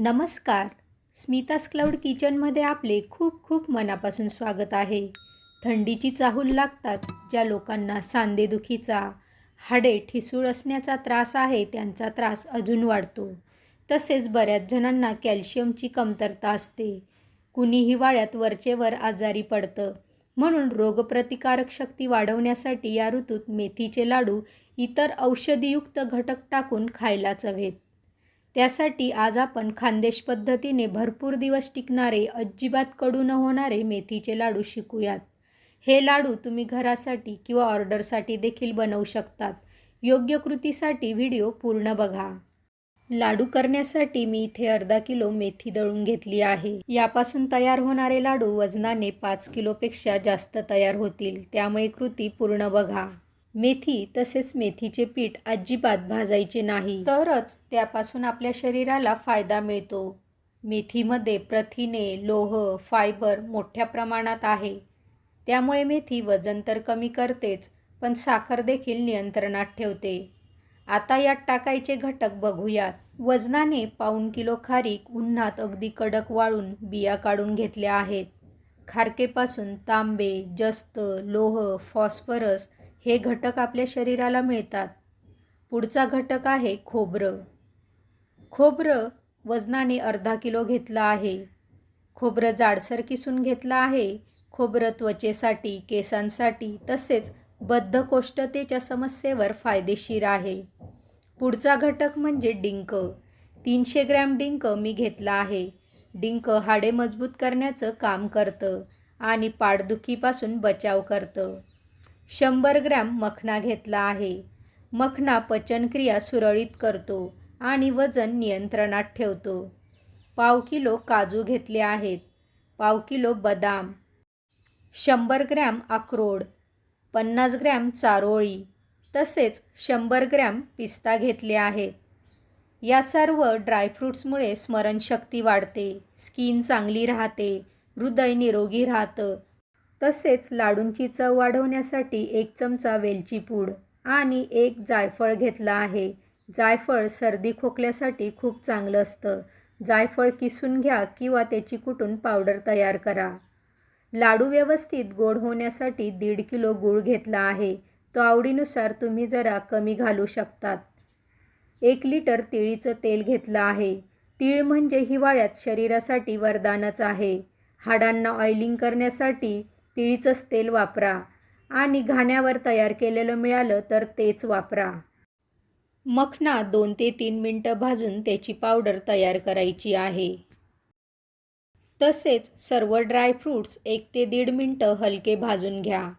नमस्कार. स्मितास क्लाउड किचनमध्ये आपले खूप खूप मनापासून स्वागत आहे. थंडीची चाहूल लागताच ज्या लोकांना सांधेदुखीचा हाडे ठिसूळ असण्याचा त्रास आहे त्यांचा त्रास अजून वाढतो. तसेच बऱ्याच जणांना कॅल्शियमची कमतरता असते. कुणी हिवाळ्यात वरचेवर आजारी पडतं. म्हणून रोगप्रतिकारक शक्ती वाढवण्यासाठी या ऋतूत मेथीचे लाडू इतर औषधीयुक्त घटक टाकून खायलाच हवेत. त्यासाठी आज आपण खानदेश पद्धतीने भरपूर दिवस टिकणारे अजिबात कडू न होणारे मेथीचे लाडू शिकूयात. हे लाडू तुम्ही घरासाठी किंवा ऑर्डरसाठी देखील बनवू शकतात. योग्य कृतीसाठी व्हिडिओ पूर्ण बघा. लाडू करण्यासाठी मी इथे अर्धा किलो मेथी दळून घेतली आहे. यापासून तयार होणारे लाडू वजनाने पाच किलोपेक्षा जास्त तयार होतील. त्यामुळे कृती पूर्ण बघा. मेथी तसेच मेथीचे पीठ अजिबात भाजायचे नाही. तरच त्यापासून आपल्या शरीराला फायदा मिळतो. मेथीमध्ये प्रथिने लोह फायबर मोठ्या प्रमाणात आहे. त्यामुळे मेथी वजन तर कमी करतेच पण साखर देखील नियंत्रणात ठेवते. आता यात टाकायचे घटक बघूयात. वजनाने पाऊण किलो खारीक उन्हात अगदी कडक वाळून बिया काढून घेतल्या आहेत. खारकेपासून तांबे जस्त लोह फॉस्फरस हे घटक आपल्या शरीराला मिळतात. पुढचा घटक आहे खोबरं. खोबरं वजनाने अर्धा किलो घेतलं आहे. खोबरं जाडसर किसून घेतलं आहे. खोबरं त्वचेसाठी केसांसाठी तसेच बद्धकोष्ठतेच्या समस्येवर फायदेशीर आहे. पुढचा घटक म्हणजे डिंक. तीनशे ग्रॅम डिंक मी घेतला आहे. डिंक हाडे मजबूत करण्याचं काम करतं आणि पाठदुखीपासून बचाव करतं. शंभर ग्रॅम मखना घेतला आहे. मखना पचनक्रिया सुरळीत करतो आणि वजन नियंत्रणात ठेवतो. पाव किलो काजू घेतले आहेत. पाव किलो बदाम. शंभर ग्रॅम अक्रोड. पन्नास ग्रॅम चारोळी. तसेच शंभर ग्रॅम पिस्ता घेतले आहेत. या सर्व ड्रायफ्रूट्समुळे स्मरणशक्ती वाढते. स्किन चांगली राहते. हृदय निरोगी राहतं. तसेच लाडूंची चव वाढवण्यासाठी एक चमचा वेलची पूड आणि एक जायफळ घेतला आहे. जायफळ सर्दी खोकल्यासाठी खूप चांगलं असतं. जायफळ किसून घ्या किंवा त्याची कुटून पावडर तयार करा. लाडू व्यवस्थित गोड होण्यासाठी दीड किलो गूळ घेतला आहे. तो आवडीनुसार तुम्ही जरा कमी घालू शकतात. एक लिटर तिळीचं तेल घेतलं आहे. तीळ म्हणजे हिवाळ्यात शरीरासाठी वरदानच आहे. हाडांना ऑइलिंग करण्यासाठी तिळीचंच तेल वापरा आणि घाण्यावर तयार केलेलं मिळालं तर तेच वापरा. मखना दोन ते तीन मिनटं भाजून त्याची पावडर तयार करायची आहे. तसेच सर्व ड्रायफ्रूट्स एक ते दीड मिनटं हलके भाजून घ्या.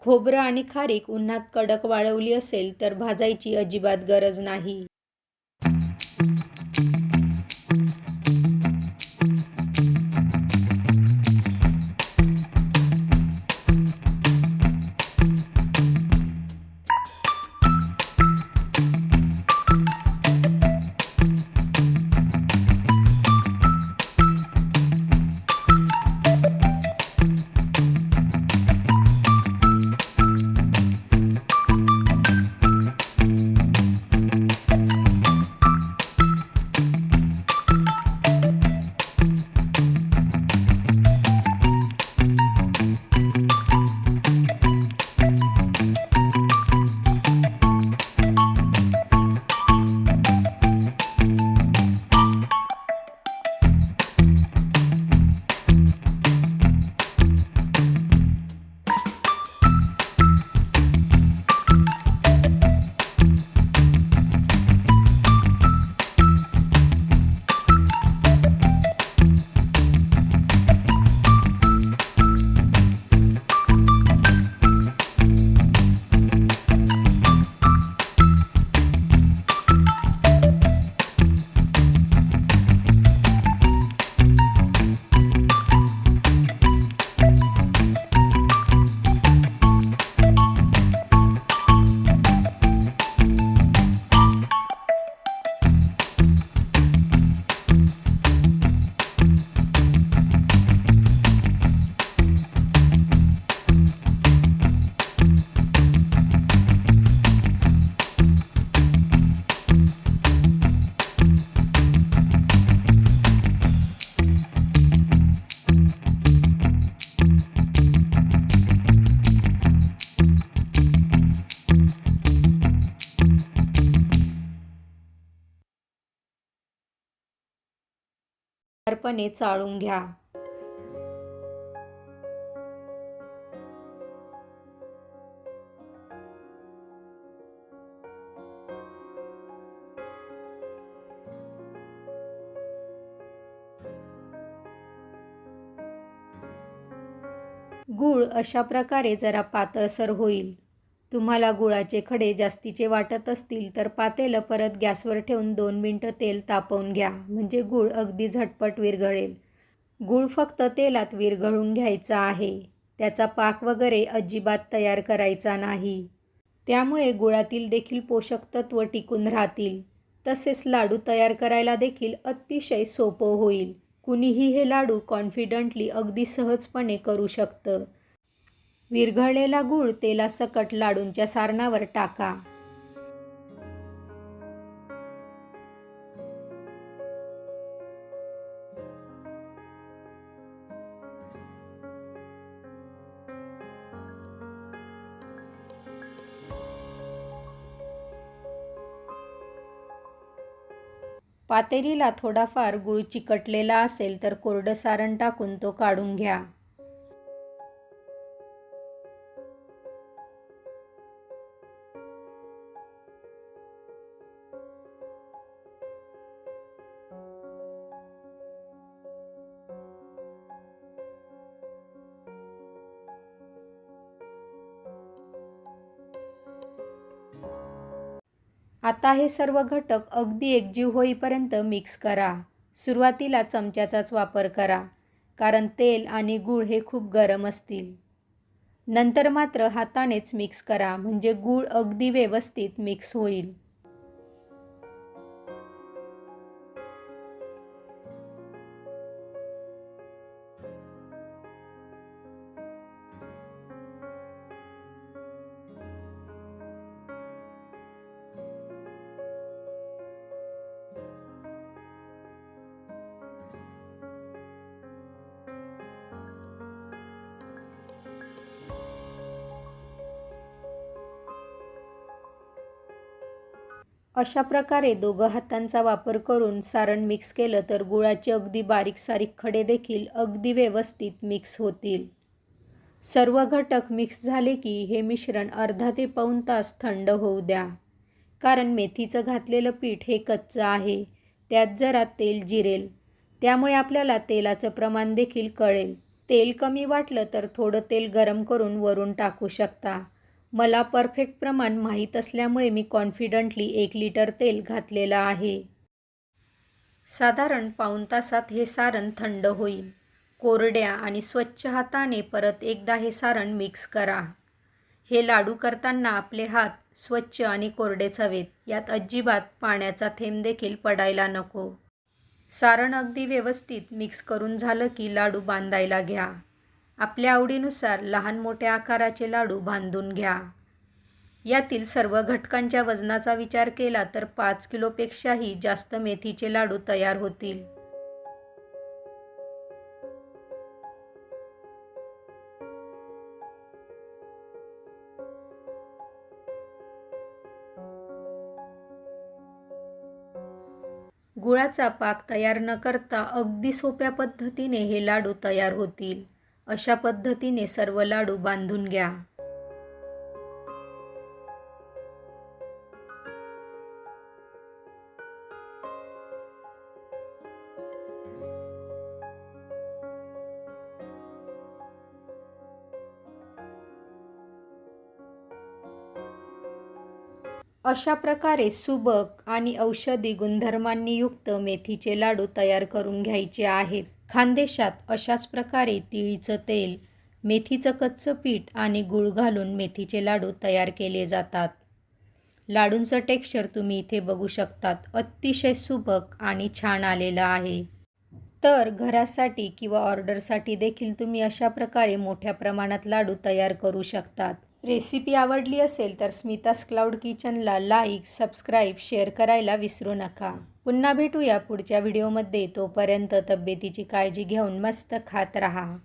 खोबरं आणि खारीक उन्हात कडक वाळवली असेल तर भाजायची अजिबात गरज नाही. अर्पणे चाळून घ्या. गूळ अशा प्रकारे जरा पातळसर होईल. तुम्हाला गुळाचे खडे जास्तीचे वाटत असतील तर पातेलं परत गॅसवर ठेवून दोन मिनटं तेल तापवून घ्या म्हणजे गूळ अगदी झटपट विरघळेल. गूळ फक्त तेलात विरघळून घ्यायचा आहे. त्याचा पाक वगैरे अजिबात तयार करायचा नाही. त्यामुळे गुळातील देखील पोषक तत्व टिकून राहतील. तसेच लाडू तयार करायला देखील अतिशय सोपं होईल. कुणीही हे लाडू कॉन्फिडंटली अगदी सहजपणे करू शकतं. विरघळलेला गूळ तेलासकट लाडूंच्या सारणावर टाका. पातेलीला थोडाफार गूळ चिकटलेला असेल तर कोरडं सारण टाकून तो काढून घ्या. आता हे सर्व घटक अगदी एकजीव होईपर्यंत मिक्स करा. सुरुवातीला चमच्याचाच वापर करा कारण तेल आणि गूळ हे खूप गरम असतील. नंतर मात्र हातानेच मिक्स करा म्हणजे गूळ अगदी व्यवस्थित मिक्स होईल. अशा प्रकारे दोघं हातांचा वापर करून सारण मिक्स केलं तर गुळाचे अगदी बारीक सारीक खडे देखील अगदी व्यवस्थित मिक्स होतील. सर्व घटक मिक्स झाले की हे मिश्रण अर्धा ते पाऊण तास थंड होऊ द्या. कारण मेथीचं घातलेलं पीठ हे कच्चं आहे. त्यात जरा तेल जिरेल. त्यामुळे आपल्याला तेलाचं प्रमाण देखील कळेल. तेल कमी वाटलं तर थोडं तेल गरम करून वरून टाकू शकता. मला परफेक्ट प्रमाण माहीत असल्यामुळे मी कॉन्फिडंटली एक लिटर तेल घातलेलं आहे. साधारण पाऊण तासात हे सारण थंड होईल. कोरड्या आणि स्वच्छ हाताने परत एकदा हे सारण मिक्स करा. हे लाडू करताना आपले हात स्वच्छ आणि कोरडेच हवेत यात अजिबात पाण्याचा थेंब देखील पडायला नको. सारण अगदी व्यवस्थित मिक्स करून झालं की लाडू बांधायला घ्या. आपल्या आवडीनुसार लहान मोठ्या आकाराचे लाडू बांधून घ्या. यातील सर्व घटकांच्या वजनाचा विचार केला तर पाच किलोपेक्षाही जास्त मेथीचे लाडू तयार होतील. गुळाचा पाक तयार न करता अगदी सोप्या पद्धतीने हे लाडू तयार होतील. अशा पद्धतीने सर्व लाडू बांधून घ्या. अशा प्रकारे सुबक आणि औषधी गुणधर्मांनी युक्त मेथीचे लाडू तयार करून घ्यायचे आहेत. खानदेशात अशाच प्रकारे तिळीचं तेल मेथीचं कच्चं पीठ आणि गूळ घालून मेथीचे लाडू तयार केले जातात. लाडूंचं टेक्स्चर तुम्ही इथे बघू शकतात. अतिशय सुबक आणि छान आलेलं आहे. तर घरासाठी किंवा ऑर्डरसाठी देखील तुम्ही अशा प्रकारे मोठ्या प्रमाणात लाडू तयार करू शकतात. रेसिपी आवडली असेल तर स्मितास क्लाउड किचनला लाईक सबस्क्राईब शेअर करायला विसरू नका. पुन्हा भेटूया पुढच्या व्हिडिओमध्ये. तोपर्यंत तब्येतीची काळजी घेऊन मस्त खात राहा.